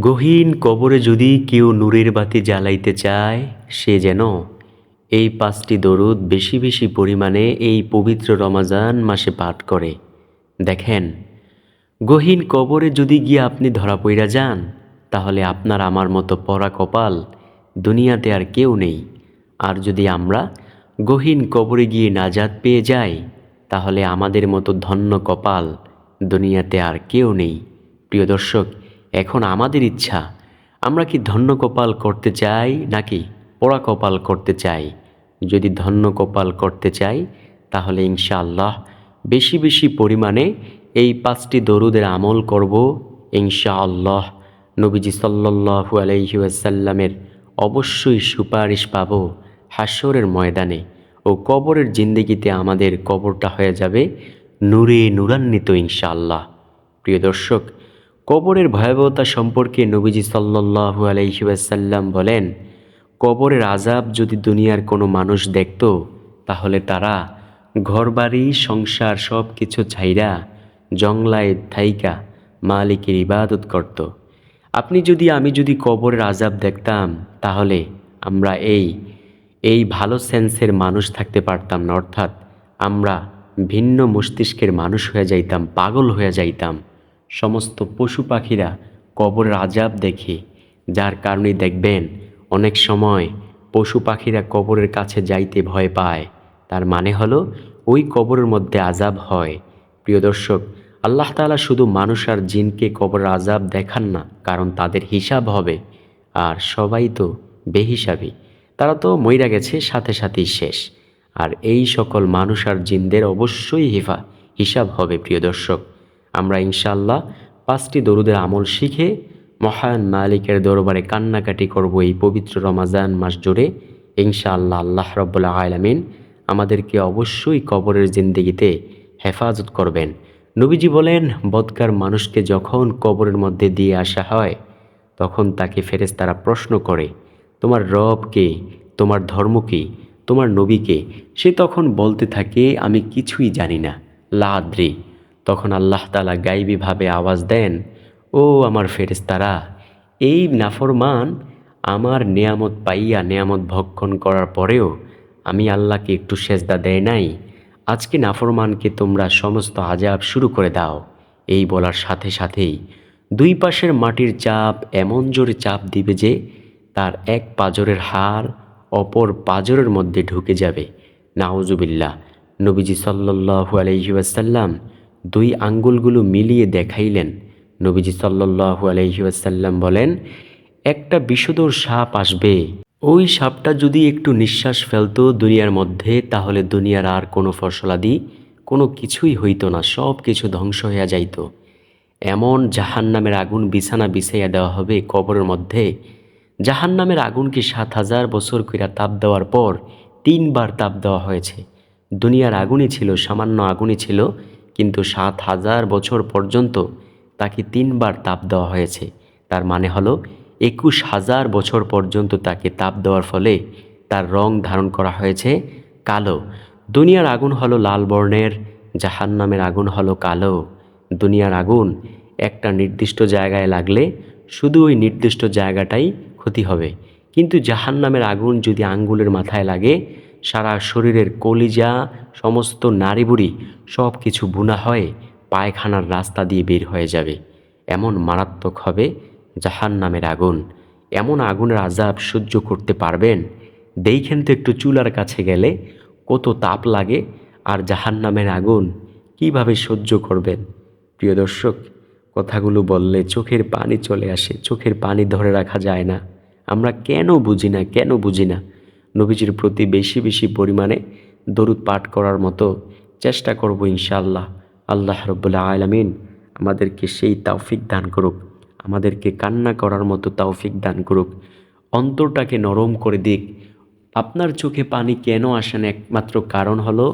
গহীন কবরে যদি কেউ নূরের বাতি জ্বালাইতে চায়, সে যেন এই পাঁচটি দরুদ বেশি বেশি পরিমাণে এই পবিত্র রমাজান মাসে পাঠ করে। দেখেন, গহীন কবরে যদি গিয়ে আপনি ধরা পইরা যান, তাহলে আপনার আমার মতো পরা কপাল দুনিয়াতে আর কেউ নেই। আর যদি আমরা গহীন কবরে গিয়ে নাজাত পেয়ে যাই, তাহলে আমাদের মতো ধন্য কপাল দুনিয়াতে আর কেউ নেই। প্রিয় দর্শক এখন আমাদের ইচ্ছা। আমরা কি ধন্য কপাল করতে চাই নাকি পোড়া কপাল করতে চাই? যদি ধন্য কপাল করতে চাই, তাহলে ইনশাআল্লাহ বেশি বেশি পরিমাণে এই পাঁচটি দরুদের আমল করব ইনশাআল্লাহ। নবীজি সাল্লাল্লাহু আলাইহি ওয়াসাল্লামের অবশ্যই সুপারিশ পাব হাসরের ময়দানে ও কবরের জিন্দেগিতে আমাদের কবরটা হয়ে যাবে নূরে নূরান্বিত ইনশাআল্লাহ। প্রিয় দর্শক কবরের ভয়াবহতা সম্পর্কে নবীজি সাল্লাল্লাহু আলাইহি ওয়াসাল্লাম বলেন, কবরের আজাব যদি দুনিয়ার কোনো মানুষ দেখত, তাহলে তারা ঘরবাড়ি, সংসার সব কিছু ছাইরা জংলায় থাইকা মালিকের ইবাদত করত। আপনি যদি, আমি যদি কবরের আজাব দেখতাম, তাহলে আমরা এই এই ভালো সেন্সের মানুষ থাকতে পারতাম না। অর্থাৎ আমরা ভিন্ন মস্তিষ্কের মানুষ হয়ে যাইতাম, পাগল হয়ে যাইতাম। সমস্ত পশু পাখিরা কবরের আজাব দেখে, যার কারণে দেখবেন, অনেক সময় পশু পাখিরা কবরের কাছে যাইতে ভয় পায়। তার মানে হলো, ওই কবরের মধ্যে আজাব হয়। প্রিয় দর্শক, আল্লাহ তাআলা শুধু মানুষ আর জিনকে কবরের আজাব দেখান না, কারণ তাদের হিসাব হবে। আর সবাই তো বেহিসাবি। তারা তো মইরা গেছে, সাথে সাথেই শেষ। আর এই সকল মানুষ আর জিনদের অবশ্যই হিফা হিসাব হবে, প্রিয় দর্শক। আমরা ইনশাল্লাহ পাঁচটি দরুদের আমল শিখে মহান মালিকের দরবারে কান্নাকাটি করব এই পবিত্র রমাজান মাস জুড়ে। ইনশাআল্লাহ আল্লাহ রব্বুল্লাহ আলমিন আমাদেরকে অবশ্যই কবরের জিন্দিগিতে হেফাজত করবেন। নবীজি বলেন, বদকার মানুষকে যখন কবরের মধ্যে দিয়ে আসা হয়, তখন তাকে ফেরেশতারা প্রশ্ন করে, তোমার রব কে? তোমার ধর্ম কি? তোমার নবীকে সে তখন বলতে থাকে, আমি কিছুই জানি না। লাদ্রি তখন আল্লাহ তালা গাইবীভাবে আওয়াজ দেন, ও আমার ফেরেশতারা, এই নাফরমান আমার নেয়ামত পাইয়া নেয়ামত ভক্ষণ করার পরেও আমি আল্লাহকে একটু সেজদা দেয় নাই। আজকে নাফরমানকে তোমরা সমস্ত আজাব শুরু করে দাও। এই বলার সাথে সাথেই দুই পাশের মাটির চাপ এমন জোরে চাপ দিবে যে তার এক পাজরের হার অপর পাজরের মধ্যে ঢুকে যাবে। নাউজুবিল্লাহ। নবীজি সাল্লাল্লাহু আলাইহি ওয়াসাল্লাম দুই আঙ্গুলগুলো মিলিয়ে দেখাইলেন। নবীজি সাল্লাল্লাহু আলাইহি ওয়াসাল্লাম বলেন, একটা বিষধর সাপ আসবে। ওই সাপটা যদি একটু নিঃশ্বাস ফেলতো দুনিয়ার মধ্যে, তাহলে দুনিয়ার আর কোনো ফসলাদি, কোনো কিছুই হইতো না, সব কিছু ধ্বংস হইয়া যাইত। এমন জাহান নামের আগুন বিছানা বিছাইয়া দেওয়া হবে কবরের মধ্যে। জাহান নামের আগুনকে সাত হাজার বছর কইরা তাপ দেওয়ার পর তিনবার তাপ দেওয়া হয়েছে? দুনিয়ার আগুনই ছিল, সামান্য আগুনই ছিল কিন্তু সাত হাজার বছর পর্যন্ত তাকে তিনবার তাপ দেওয়া হয়েছে। তার মানে হলো, একুশ হাজার বছর পর্যন্ত তাকে তাপ দেওয়ার ফলে তার রং ধারণ করা হয়েছে কালো। দুনিয়ার আগুন হলো লাল বর্ণের জাহান নামের আগুন হলো কালো। দুনিয়ার আগুন একটা নির্দিষ্ট জায়গায় লাগলে শুধু ওই নির্দিষ্ট জায়গাটাই ক্ষতি হবে। কিন্তু জাহান নামের আগুন যদি আঙ্গুলের মাথায় লাগে সারা শরীরের কলিজা, সমস্ত নারীবুড়ি সব কিছু বুনা হয়ে পায়খানার রাস্তা দিয়ে বের হয়ে যাবে। এমন মারাত্মক হবে জাহান নামের আগুন। এমন আগুনের আজাব সহ্য করতে পারবেন? দেখেন তো একটু চুলার কাছে গেলে কত তাপ লাগে আর জাহান নামের আগুন কীভাবে সহ্য করবেন? প্রিয় দর্শক, কথাগুলো বললে চোখের পানি চলে আসে, চোখের পানি ধরে রাখা যায় না। আমরা কেন বুঝি না, কেন বুঝি না? নবীজির প্রতি বেশি বেশি পরিমাণে দরুদ পাঠ করার মতো চেষ্টা করব ইনশাআল্লাহ। আল্লাহ রব্বুল্লাহ আলমিন আমাদেরকে সেই তাওফিক দান করুক, আমাদেরকে কান্না করার মতো তাওফিক দান করুক, অন্তরটাকে নরম করে দিক। আপনার চোখে পানি কেন আসে না? একমাত্র কারণ হলো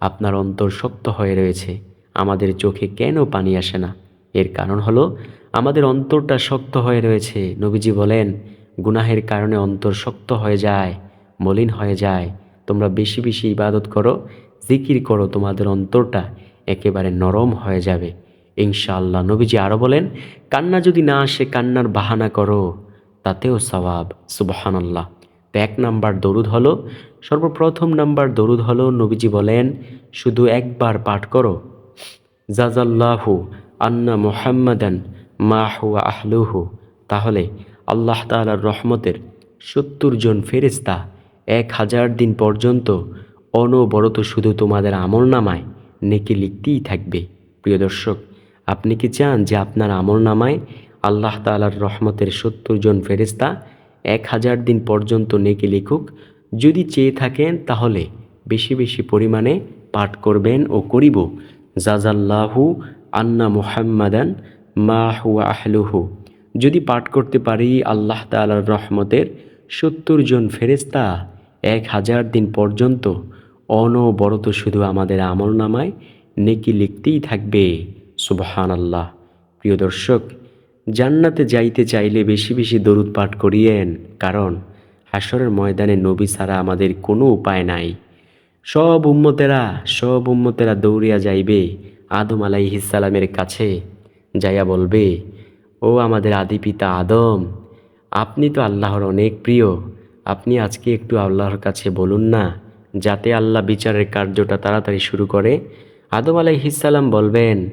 আপনার অন্তর শক্ত হয়ে রয়েছে। আমাদের চোখে কেন পানি আসে না? এর কারণ হলো আমাদের অন্তরটা শক্ত হয়ে রয়েছে। নবীজি বলেন, গুনাহের কারণে অন্তর শক্ত হয়ে যায়। মলিন হয়ে যায়। তোমরা বেশি বেশি ইবাদত করো, জিকির করো, তোমাদের অন্তরটা একেবারে নরম হয়ে যাবে। ইনশাআল্লাহ নবীজি আরও বলেন, কান্না যদি না আসে, কান্নার বাহানা করো, তাতেও সওয়াব। সুবহানাল্লাহ। তো এক নাম্বার দরুদ হলো, সর্বপ্রথম নাম্বার দরুদ হলো, নবীজি বলেন, শুধু একবার পাঠ করো। জাজাল্লাহু আন্না মোহাম্মদান মাহু আহলুহু। তাহলে আল্লাহ তাআলার রহমতের সত্তর জন ফেরেস্তা এক হাজার দিন পর্যন্ত অনবরত শুধু তোমাদের আমল নামায়, নেকি লিখতেই থাকবে। প্রিয় দর্শক, আপনি কি চান যে আপনার আমল নামায় আল্লাহ তাআলার রহমতের সত্তর জন ফেরেস্তা এক হাজার দিন পর্যন্ত নেকি লিখুক? যদি চেয়ে থাকেন, তাহলে বেশি বেশি পরিমাণে পাঠ করবেন ও করিব। জাজাল্লাহু আন্না মুহাম্মাদান মা হুয়া আহলুহু। যদি পাঠ করতে পারি আল্লাহ তাআলার রহমতের সত্তর জন ফেরেস্তা এক হাজার দিন পর্যন্ত অনবরত শুধু আমাদের আমল নামায় নেকি লিখতেই থাকবে। সুবহান আল্লাহ প্রিয় দর্শক, জান্নাতে যাইতে চাইলে বেশি বেশি দরুদ পাঠ করিয়েন, কারণ হাসরের ময়দানে নবী ছাড়া আমাদের কোনো উপায় নাই। সব উম্মতেরা সব উম্মতেরা দৌড়িয়া যাইবে আদম আলাইহিসালামের কাছে, যাইয়া বলবে, ও আমাদের আদি পিতা আদম, আপনি তো আল্লাহর অনেক প্রিয় আপনি আজকে একটু আল্লাহর কাছে বলুন না, যাতে আল্লাহ বিচারের কার্যটা তাড়াতাড়ি শুরু করে। আদম আলাইহিসাল্লাম বলবেন,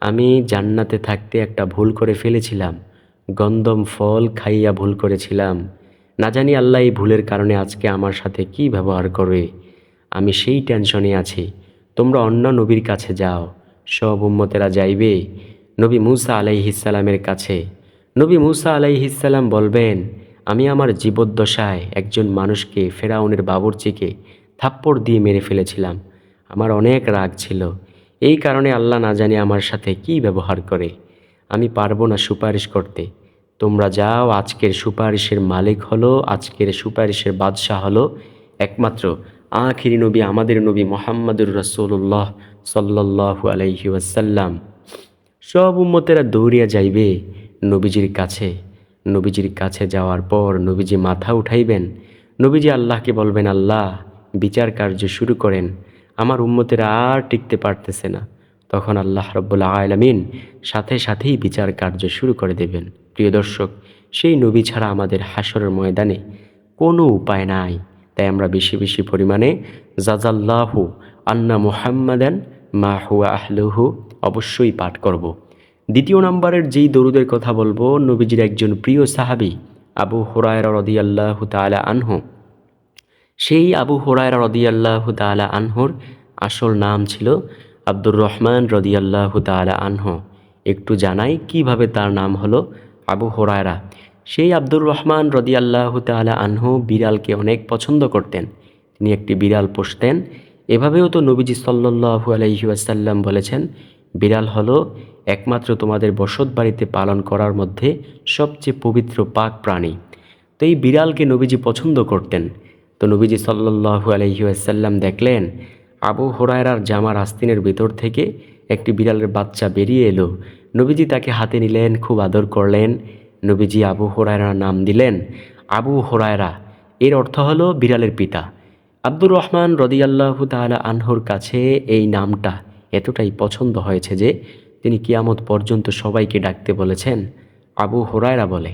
আমি জান্নাতে থাকতে একটা ভুল করে ফেলেছিলাম, গন্দম ফল খাইয়া ভুল করেছিলাম। না জানি আল্লাহ এই ভুলের কারণে আজকে আমার সাথে কি ব্যবহার করবে। আমি সেই টেনশনে আছি। তোমরা অন্য নবীর কাছে যাও, সব উম্মতেরা যাইবে। নবী মুসা আলাইহিসালামের কাছে। নবী মুসা আলাইহিসাল্লাম বলবেন আমি আমার জীবদ্দশায় একজন মানুষকে ফেরাউনের বাবরচিকে থাপ্পড় দিয়ে মেরে ফেলেছিলাম। আমার অনেক রাগ ছিল। এই কারণে আল্লাহ না জানি আমার সাথে কি ব্যবহার করে। আমি পারব না সুপারিশ করতে। তোমরা যাও, আজকের সুপারিশের মালিক হলো, আজকের সুপারিশের বাদশাহ হলো একমাত্র আখিরি নবী, আমাদের নবী মোহাম্মদুর রসুল্লাহ সাল্লাহু আলাইহি ওয়াসাল্লাম। সব উম্মতেরা দৌড়িয়া যাইবে নবীজির কাছে। নবীজির কাছে যাওয়ার পর নবীজি মাথা উঠাইবেন। নবীজি আল্লাহকে বলবেন, আল্লাহ, বিচার কার্য শুরু করেন। আমার উম্মতেরা আর টিকতে পারতেছে না। তখন আল্লাহ রব্বুল্লা আলমিন সাথে সাথেই বিচার কার্য শুরু করে দেবেন। প্রিয় দর্শক, সেই নবী ছাড়া আমাদের হাসরের ময়দানে কোনো উপায় নাই। তাই আমরা বেশি বেশি পরিমাণে জাজাল্লাহু আন্না মুহাম্মাদান মা আহলুহু অবশ্যই পাঠ করব। দ্বিতীয় নম্বরের যেই দরুদের কথা বলব, নবীজির একজন প্রিয় সাহাবি আবু হোরায়রা রদিয়াল্লাহু তাআলা আনহু। সেই আবু হোরায়রা রদিয়াল্লাহু তাআলা আনহুর আসল নাম ছিল আব্দুর রহমান রদিয়াল্লাহু তাআলা আনহু। একটু জানাই কীভাবে তার নাম হলো আবু হোরায়রা। সেই আব্দুর রহমান রদিয়াল্লাহু তাআলা আনহু বিড়ালকে অনেক পছন্দ করতেন। তিনি একটি বিড়াল পোষতেন। এভাবেও তো নবীজি সাল্লাল্লাহু আলাইহি ওয়াসাল্লাম বলেছেন, বিড়াল হলো একমাত্র তোমাদের বসত বাড়িতে পালন করার মধ্যে সবচেয়ে পবিত্র পাক প্রাণী। তো এই বিড়ালকে নবীজি পছন্দ করতেন। তো নবীজি সাল্লাল্লাহু আলাইহি ওয়াসাল্লাম দেখলেন, আবু হোরায়রার জামার আস্তিনের ভিতর থেকে একটি বিড়ালের বাচ্চা বেরিয়ে এলো। নবীজি তাকে হাতে নিলেন, খুব আদর করলেন। নবীজি আবু হোরায়রার নাম দিলেন, আবু হোরায়রা। এর অর্থ হলো বিড়ালের পিতা। আব্দুর রহমান রদিয়াল্লাহু তাআলা আনহুর কাছে এই নামটা এতটাই পছন্দ হয়েছে যে তিনি কিয়ামত পর্যন্ত সবাইকে ডাকতে বলেছেন, আবু হোরায়রা বলে।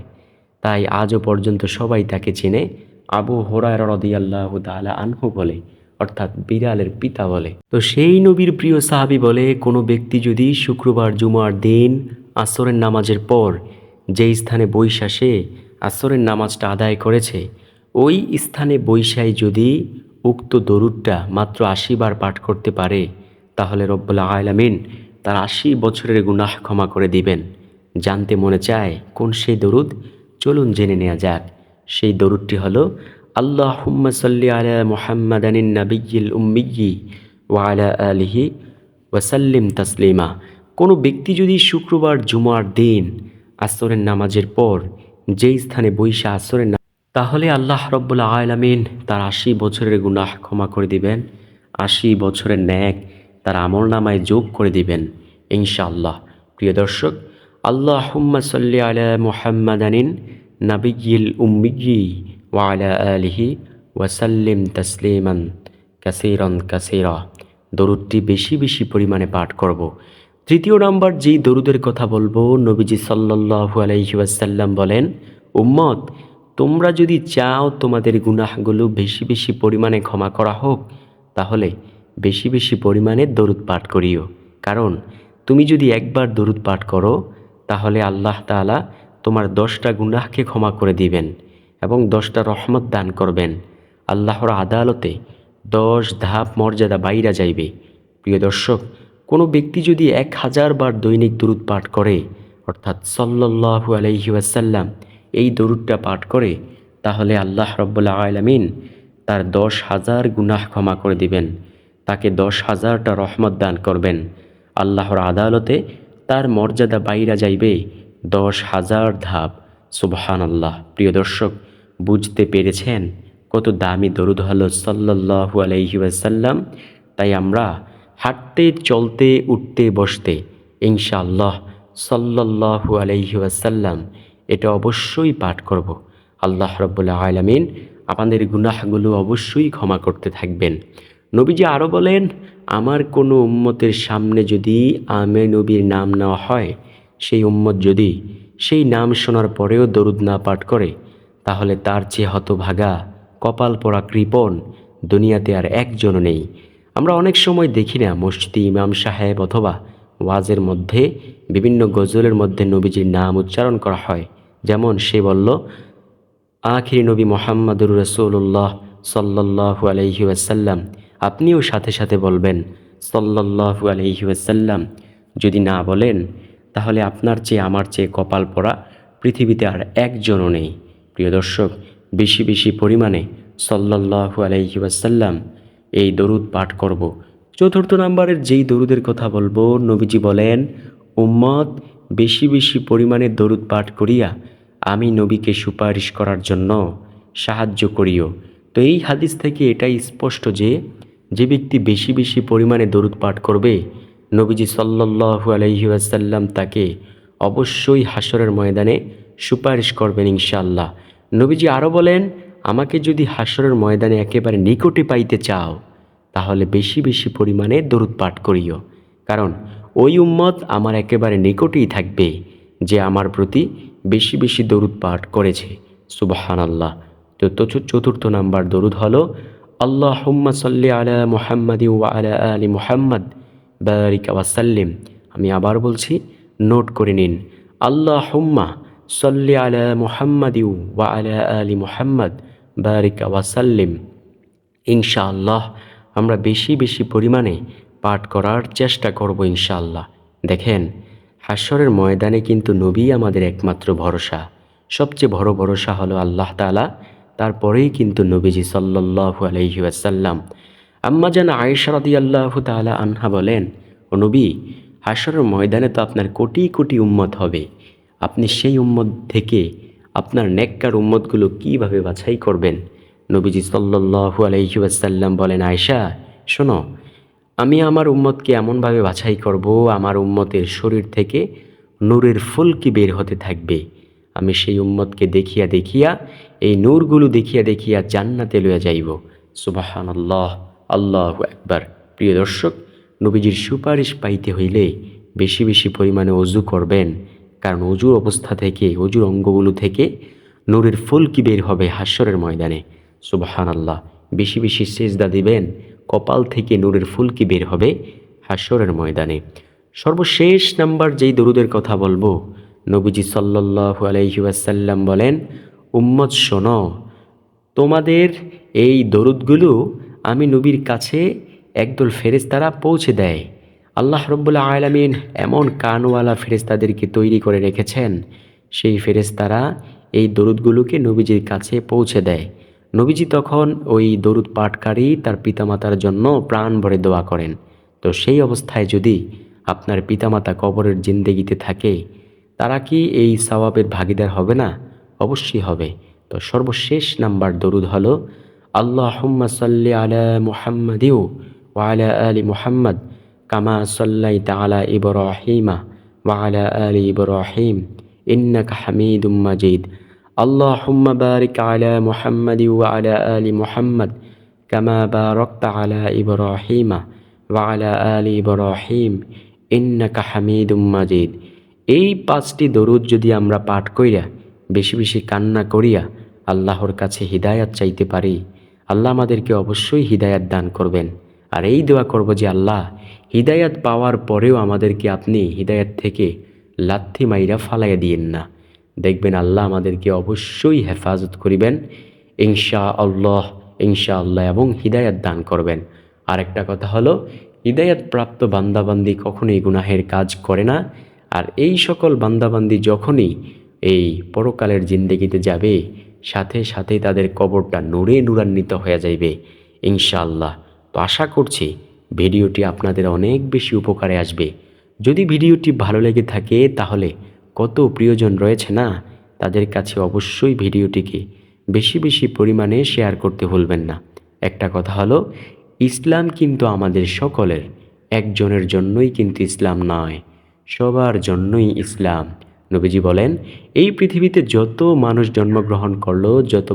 তাই আজও পর্যন্ত সবাই তাকে চিনে, আবু হোরায়রা রদিয়াল্লাহু তাআলা আনহু বলে, অর্থাৎ বিড়ালের পিতা বলে। তো সেই নবীর প্রিয় সাহাবি বলে, কোনো ব্যক্তি যদি শুক্রবার, জুমার দিন আসরের নামাজের পর যেই স্থানে বৈশাসে আসরের নামাজটা আদায় করেছে, ওই স্থানে বৈশাই যদি উক্ত দরুদটা মাত্র আশি বার পাঠ করতে পারে, তাহলে রব্বুল আলামিন তার আশি বছরের গুনাহ ক্ষমা করে দিবেন। জানতে মনে চায়, কোন সেই দরুদ? চলুন জেনে নেওয়া যাক। সেই দরুদটি হলো আল্লাহ হুম্মা সাল্লি আলা মোহাম্মদানিন নাবিয়িল উম্মিয়ি ওয়া আলা আলিহি ওয়াসাল্লিম তাসলিমা। কোনো ব্যক্তি যদি শুক্রবার জুমার দিন আসরের নামাজের পর যেই স্থানে বৈশা আসরের তাহলে আল্লাহ রব্বুল আলামিন তার আশি বছরের গুনাহ ক্ষমা করে দিবেন। আশি বছরের ন্যাক তার আমল নামায় যোগ করে দিবেন, ইনশাআল্লাহ। প্রিয় দর্শক আল্লাহ হুম্মা সাল্লি আলা মুহাম্মাদানিন নাবিয়িল উম্মিয়ি ওয়া আলা আলিহি ওয়াসাল্লিম তাসলিমান কাসিরন কাসিরা। দরুদটি বেশি বেশি পরিমাণে পাঠ করব। তৃতীয় নাম্বার যেই দরুদের কথা বলব, নবীজি আলাইহি ওয়াসাল্লাম বলেন, উম্মত, তোমরা যদি চাও তোমাদের গুনাহগুলো বেশি বেশি পরিমাণে ক্ষমা করা হোক, তাহলে বেশি বেশি পরিমাণে দরুদ পাঠ করিও। কারণ, তুমি যদি একবার দরুদ পাঠ করো, তাহলে আল্লাহ তাআলা তোমার দশটা গুনাহকে ক্ষমা করে দিবেন এবং দশটা রহমত দান করবেন। আল্লাহর আদালতে দশ ধাপ মর্যাদা বাইরা যাইবে। প্রিয় দর্শক, কোনো ব্যক্তি যদি এক হাজার বার দৈনিক দরুদ পাঠ করে, অর্থাৎ সল্লাল্লাহু আলাইহি ওয়াসাল্লাম এই দরুদটা পাঠ করে, তাহলে আল্লাহ রব্বুল্লা আলমিন তার দশ হাজার গুনাহ ক্ষমা করে দিবেন। তাকে দশ হাজারটা রহমত দান করবেন। আল্লাহর আদালতে তার মর্যাদা বাইরা যাইবে দশ হাজার ধাপ। সুবহান আল্লাহ প্রিয় দর্শক, বুঝতে পেরেছেন কত দামি দরুদ হলো সাল্লাল্লাহু আলাইহি ওয়াসাল্লাম? তাই আমরা হাঁটতে, চলতে, উঠতে, বসতে ইনশাআল্লাহ সাল্লাল্লাহু আলাইহি ওয়াসাল্লাম এটা অবশ্যই পাঠ করব। আল্লাহ রব্বুল্লাহ আলামিন আমাদের গুনাহগুলো অবশ্যই ক্ষমা করতে থাকবেন। নবীজি আরও বলেন, আমার কোনো উম্মতের সামনে যদি আমে নবীর নাম নেওয়া হয়, সেই উম্মত যদি সেই নাম শোনার পরেও দরুদ না পাঠ করে, তাহলে তার চেয়ে হতভাগা, কপাল পড়া কৃপণ দুনিয়াতে আর একজনও নেই। আমরা অনেক সময় দেখি না, মসজিদে ইমাম সাহেব অথবা ওয়াজের মধ্যে, বিভিন্ন গজলের মধ্যে নবীজির নাম উচ্চারণ করা হয়। যেমন সে বলল, আখিরি নবী মোহাম্মদুর রসুল্লাহ সাল্লাহু আলহি ওয়াসাল্লাম। আপনিও সাথে সাথে বলবেন সাল্লাহু আলহি ওয়াসাল্লাম। যদি না বলেন, তাহলে আপনার চেয়ে আমার চেয়ে কপাল পড়া পৃথিবীতে আর একজনও নেই। প্রিয় দর্শক, বেশি বেশি পরিমাণে সাল্লাহু আলহি ওয়াসাল্লাম এই দরুদ পাঠ করব। চতুর্থ নাম্বারের যেই দরুদের কথা বলব, নবীজি বলেন, উম্মত, বেশি বেশি পরিমাণে দরুদ পাঠ করিয়া আমি নবীকে সুপারিশ করার জন্য সাহায্য করিও। তো এই হাদিস থেকে এটাই স্পষ্ট যে যে ব্যক্তি বেশি বেশি পরিমাণে দরুদ পাঠ করবে, নবীজি সাল্লাহু আলহি আসাল্লাম তাকে অবশ্যই হাসরের ময়দানে সুপারিশ করবেন ইনশাল্লাহ নবীজি আরও বলেন, আমাকে যদি হাসরের ময়দানে একেবারে নিকটে পাইতে চাও, তাহলে বেশি বেশি পরিমাণে দরুদ পাঠ করিও। কারণ ওই উম্মত আমার একেবারে নিকটেই থাকবে, যে আমার প্রতি বেশি বেশি দরুদ পাঠ করেছে। সুবাহান আল্লাহ তো চতুর্থ নাম্বার দরুদ হলো আল্লাহ সাল্লি আলা মুহাম্মাদি ওয়া আলা আলী মুহাম্মদ বারিক ওয়াসাল্লিম আমি আবার বলছি নোট করে নিন। আল্লাহ হুম্মা সাল্লি আলা মুহাম্মাদি ওয়া আলা আলী মুহাম্মদ বারিক ওয়াসাল্লিম ইনশাআল্লাহ আমরা বেশি বেশি পরিমাণে পাঠ করার চেষ্টা করব ইনশাআল্লাহ। দেখেন হাস্যরের ময়দানে কিন্তু নবী আমাদের একমাত্র ভরসা। সবচেয়ে বড় ভরসা হলো আল্লাহ তালা তারপরেই কিন্তু নবীজি সাল্লাহু আলহি আসাল্লাম আম্মা যেন আয়েশারদি আল্লাহ তালা আনহা বলেন, ও নবী হাসরের ময়দানে তো আপনার কোটি কোটি উম্মত হবে। আপনি সেই উম্মত থেকে আপনার নেককার উম্মতগুলো কীভাবে বাছাই করবেন? নবীজি সাল্লাহু আলহি আসাল্লাম বলেন আয়সা শোনো, আমি আমার উম্মতকে এমনভাবে বাছাই করব, আমার উম্মতের শরীর থেকে নূরের ফুলকি বের হতে থাকবে। আমি সেই উম্মতকে দেখিয়া দেখিয়া, এই নূরগুলো দেখিয়া দেখিয়া জান্নাতে লইয়া যাইব। সুবাহান আল্লাহ আল্লাহ একবার প্রিয় দর্শক, নবীজির সুপারিশ পাইতে হইলে বেশি বেশি পরিমাণে অজু করবেন, কারণ অজুর অবস্থা থেকে, অজুর অঙ্গগুলো থেকে নূরের ফুলকি বের হবে হাস্যরের ময়দানে। সুবাহান আল্লাহ বেশি বেশি সেজদা দিবেন, কপাল থেকে নূরের ফুলকি বের হবে হাস্যরের ময়দানে। সর্বশেষ নাম্বার যেই দরুদের কথা বলব নবীজি সাল্লাহ আলহি ওয়াসাল্লাম বলেন, উম্মত শোনো, তোমাদের এই দরুদগুলো আমি নবীর কাছে একদল ফেরেস্তারা পৌঁছে দেয়। আল্লাহ রব্বুল্লা আলমিন এমন কানওয়ালা ফেরেস্তাদেরকে তৈরি করে রেখেছেন, সেই ফেরেস্তারা এই দরুদগুলোকে নবীজির কাছে পৌঁছে দেয়। নবীজি তখন ওই দরুদ পাঠকারী তার পিতামাতার জন্য প্রাণ ভরে দোয়া করেন। তো সেই অবস্থায় যদি আপনার পিতামাতা কবরের জিন্দেগিতে থাকে তারা কি এই সওয়াবের ভাগিদার হবে না অবশ্যই হবে তো সর্বশেষ নাম্বার দরুদ হলো আল্লাহ হুম্মা সাল্লি আলা মুহাম্মাদিউ ওয়া আলা আলি মুহাম্মদ কামা সাল্লাই তালা ইবরাহিমা ওয়া আলা আলি ইবরাহিম ইন্নাকা হামিদুম মাজিদ اللهم بارك على محمد وعلى آل محمد كما باركت على إبراهيم وعلى آل إبراهيم ইন্নাকা হামিদুম মাজিদ এই পাঁচটি দরুদ যদি আমরা পাঠ কইরা, বেশি বেশি কান্না করিয়া আল্লাহর কাছে হিদায়াত চাইতে পারি, আল্লাহ আমাদেরকে অবশ্যই হিদায়াত দান করবেন। আর এই দোয়া করব যে আল্লাহ, হিদায়াত পাওয়ার পরেও আমাদেরকে আপনি হিদায়াত থেকে লাথি মাইরা ফালাইয়া দিয়েন না। দেখবেন আল্লাহ আমাদেরকে অবশ্যই হেফাজত করিবেন। ইনশা আল্লাহ ইনশা আল্লাহ এবং হিদায়াত দান করবেন। আরেকটা কথা হলো, হিদায়াত প্রাপ্ত বান্দাবান্দি কখনোই গুনাহের কাজ করে না। আর এই সকল বান্দাবান্দি যখনই এই পরকালের জিন্দেগিতে যাবে, সাথে সাথেই তাদের কবরটা নূরে নূরান্বিত হয়ে যাইবে। ইনশাআল্লাহ। তো আশা করছি ভিডিওটি আপনাদের অনেক বেশি উপকারে আসবে। যদি ভিডিওটি ভালো লেগে থাকে, তাহলে কত প্রিয়জন রয়েছে না? তাদের কাছে অবশ্যই ভিডিওটিকে বেশি বেশি পরিমাণে শেয়ার করতে ভুলবেন না। একটা কথা হলো, ইসলাম কিন্তু আমাদের সকলের একজনের জন্যই কিন্তু ইসলাম নয়। সবার জন্যই ইসলাম। নবীজি বলেন এই পৃথিবীতে যত মানুষ জন্মগ্রহণ করল যত